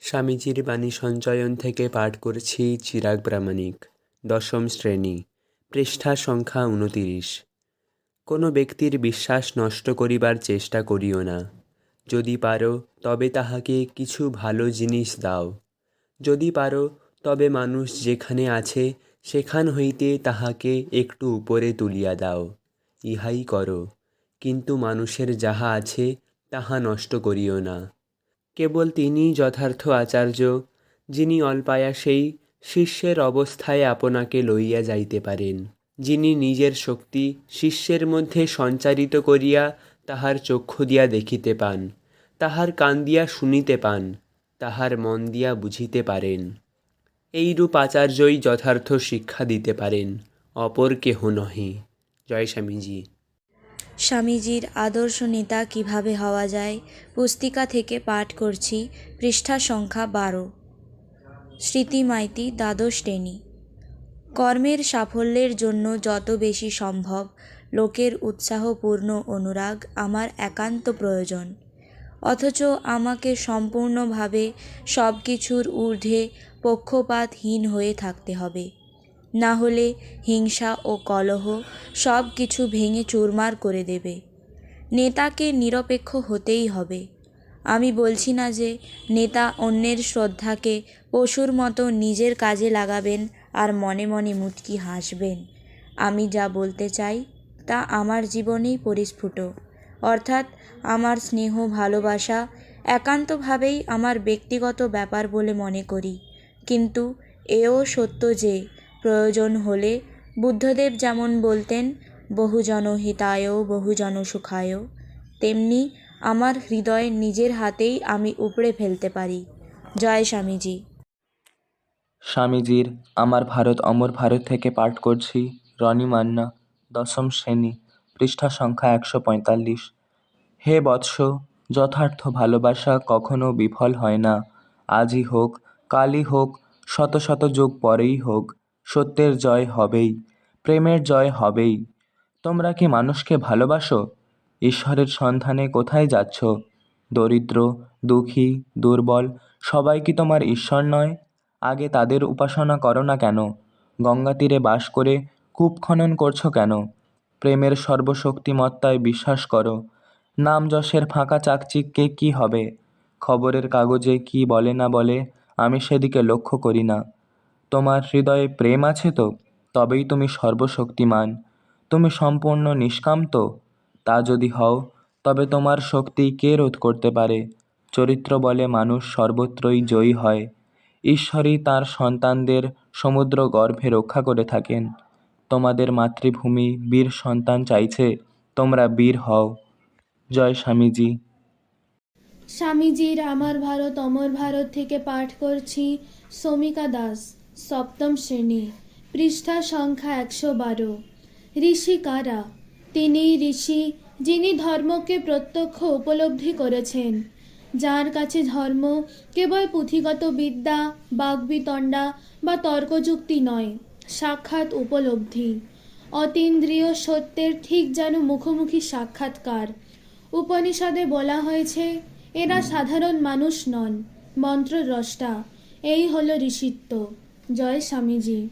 স্বামীজির বাণী সঞ্চয়ন থেকে পাঠ করেছি চিরাগ প্রামাণিক, দশম শ্রেণি, পৃষ্ঠা সংখ্যা উনতিরিশ। কোনো ব্যক্তির বিশ্বাস নষ্ট করিবার চেষ্টা করিও না। যদি পারো, তবে তাহাকে কিছু ভালো জিনিস দাও। যদি পারো, তবে মানুষ যেখানে আছে, সেখান হইতে তাহাকে একটু উপরে তুলিয়া দাও। ইহাই করো, কিন্তু মানুষের যাহা আছে, তাহা নষ্ট করিও না। কেবল তিনিই যথার্থ আচার্য, যিনি অল্পায়াসেই শিষ্যের অবস্থায় আপনাকে লইয়া যাইতে পারেন। যিনি নিজের শক্তি শিষ্যের মধ্যে সঞ্চারিত করিয়া তাহার চক্ষু দিয়া দেখিতে পান, তাহার কান দিয়া শুনিতে পান, তাহার মন দিয়া বুঝিতে পারেন। এইরূপ আচার্যই যথার্থ শিক্ষা দিতে পারেন, অপর কেহ নহে। জয় স্বামীজি। স্বামীজির আদর্শ নেতা কীভাবে হওয়া যায়, পুস্তিকা থেকে পাঠ করছি, পৃষ্ঠা সংখ্যা বারো। স্মৃতি মাইতি দ্বাদশ শ্রেণি। কর্মের সাফল্যের জন্য যত বেশি সম্ভব, লোকের উৎসাহপূর্ণ অনুরাগ আমার একান্ত প্রয়োজন। অথচ আমাকে সম্পূর্ণভাবে সব কিছুর ঊর্ধ্বে পক্ষপাতহীন হয়ে থাকতে হবে। না হলে হিংসা ও কলহ সব কিছু ভেঙে চুরমার করে দেবে। নেতাকে নিরপেক্ষ হতেই হবে। আমি বলছি না যে নেতা অন্যের শ্রদ্ধাকে পশুর মতো নিজের কাজে লাগাবেন আর মনে মনে মুচকি হাসবেন। আমি যা বলতে চাই তা আমার জীবনেই পরিস্ফুট। অর্থাৎ আমার স্নেহ, ভালোবাসা একান্তভাবেই আমার ব্যক্তিগত ব্যাপার বলে মনে করি। কিন্তু এও সত্য যে প্রয়োজন হলে বুদ্ধদেব যেমন বলতেন বহুজন হিতায় বহুজন সুখায় তেমনি আমার হৃদয় নিজের হাতেই আমি উপড়ে ফেলতে পারি। জয় স্বামীজি। স্বামীজির আমার ভারত, অমর ভারত থেকে পাঠ করছি রনি মান্না, দশম শ্রেণি, পৃষ্ঠা সংখ্যা একশো পঁয়তাল্লিশ। হে বৎস, যথার্থ ভালোবাসা কখনো বিফল হয় না। আজই হোক, কালই হোক, শত শত যুগ পরেই হোক সত্যের জয় হবেই, প্রেমের জয় হবেই। তোমরা কি মানুষকে ভালোবাসো? ঈশ্বরের সন্ধানে কোথায় যাচ্ছ? দরিদ্র, দুঃখী, দুর্বল, সবাই কি তোমার ঈশ্বর নয়? আগে তাদের উপাসনা করো না কেন? গঙ্গা তীরে বাস করে কূপ খনন করছ কেন? প্রেমের সর্বশক্তিমত্তায় বিশ্বাস করো। নাম যশের ফাঁকা চাকচিক্যে কি হবে? খবরের কাগজে কি বলে না বলে আমি সেদিকে লক্ষ্য করি না। তোমার হৃদয়ে প্রেম আছে তো? তবেই তুমি সর্বশক্তিমান। তুমি সম্পূর্ণ নিষ্কাম তো? তা যদি হও, তবে তোমার শক্তি কে রোধ করতে পারে? চরিত্র বলে মানুষ সর্বত্রই জয়ী হয়। ঈশ্বরই তার সন্তানদের সমুদ্র গর্ভে রক্ষা করে থাকেন। তোমাদের মাতৃভূমি বীর সন্তান চাইছে, তোমরা বীর হও। জয় স্বামীজি। স্বামীজির আমার ভারত অমর ভারত থেকে পাঠ করছি সমিকা দাস। সপ্তম শ্রেণি, পৃষ্ঠা সংখ্যা একশো বারো। ঋষি কারা? তিনি ঋষি যিনি ধর্মকে প্রত্যক্ষ উপলব্ধি করেছেন। যার কাছে ধর্ম কেবল পুঁথিগত বিদ্যা, বাগবিতণ্ডা বা তর্কযুক্তি নয়, সাক্ষাৎ উপলব্ধি। অতীন্দ্রিয় সত্যের ঠিক যেন মুখোমুখি সাক্ষাৎকার। উপনিষদে বলা হয়েছে, এরা সাধারণ মানুষ নন, মন্ত্রদ্রষ্টা। এই হলো ঋষিত্ব। জয় স্বামীজি।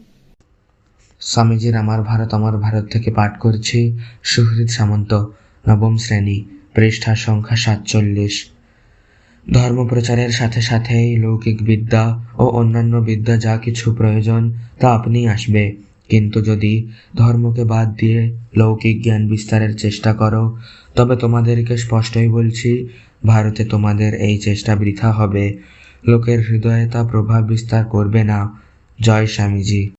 স্বামীজির আমার ভারত আমার ভারত থেকে পাঠ করছি। সুহৃদ সামন্ত, নবম শ্রেণি, পৃষ্ঠা সংখ্যা সাতচল্লিশ। ধর্ম প্রচারের সাথে সাথেই লৌকিক বিদ্যা ও অন্যান্য বিদ্যা যা কিছু প্রয়োজন তা আপনি আসবে। কিন্তু যদি ধর্মকে বাদ দিয়ে লৌকিক জ্ঞান বিস্তারের চেষ্টা করো, তবে তোমাদেরকে স্পষ্টই বলছি, ভারতে তোমাদের এই চেষ্টা বৃথা হবে। লোকের হৃদয়ে তা প্রভাব বিস্তার করবে না। জয় স্বামীজি।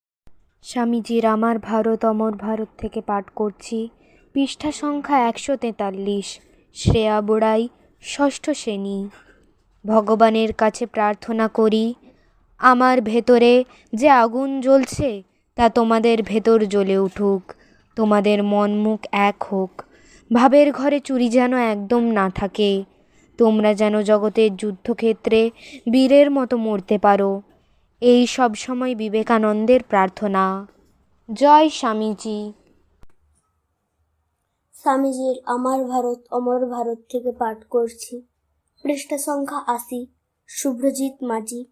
স্বামীজির আমার ভারত, অমর ভারত থেকে পাঠ করছি। পৃষ্ঠা সংখ্যা একশো তেতাল্লিশ। শ্রেয়া বোড়াই, ষষ্ঠ শ্রেণি। ভগবানের কাছে প্রার্থনা করি, আমার ভেতরে যে আগুন জ্বলছে, তা তোমাদের ভেতর জ্বলে উঠুক, তোমাদের মন মুখ এক হোক। ভাবের ঘরে চুরি যেন একদম না থাকে, তোমরা যেন জগতের যুদ্ধক্ষেত্রে বীরের মতো মরতে পারো। এই সব সময় বিবেকানন্দের প্রার্থনা। জয় স্বামীজি। স্বামীজির আমার ভারত, অমর ভারত থেকে পাঠ করছি। পৃষ্ঠা সংখ্যা আশি, শুভ্রজিৎ মাঝি,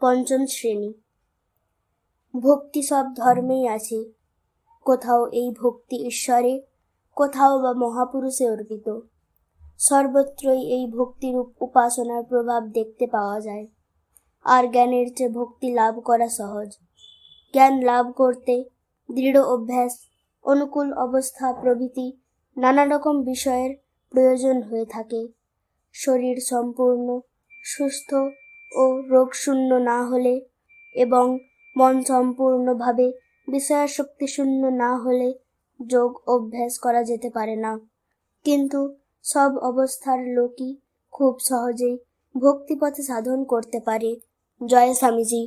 পঞ্চম শ্রেণি। ভক্তি সব ধর্মেই আছে। কোথাও এই ভক্তি ঈশ্বরে, কোথাও বা মহাপুরুষে অর্পিত। সর্বত্রই এই ভক্তিরূপ উপাসনার প্রভাব দেখতে পাওয়া যায়। আর জ্ঞানের চেয়ে ভক্তি লাভ করা সহজ। জ্ঞান লাভ করতে দৃঢ় অভ্যাস, অনুকূল অবস্থা প্রভৃতি নানা রকম বিষয়ের প্রয়োজন হয়ে থাকে। শরীর সম্পূর্ণ সুস্থ ও রোগশূন্য না হলে এবং মন সম্পূর্ণভাবে বিষয়াসক্তিশূন্য না হলে যোগ অভ্যাস করা যেতে পারে না। কিন্তু সব অবস্থার লোকই খুব সহজেই ভক্তিপথে সাধন করতে পারে। জয় স্বামীজি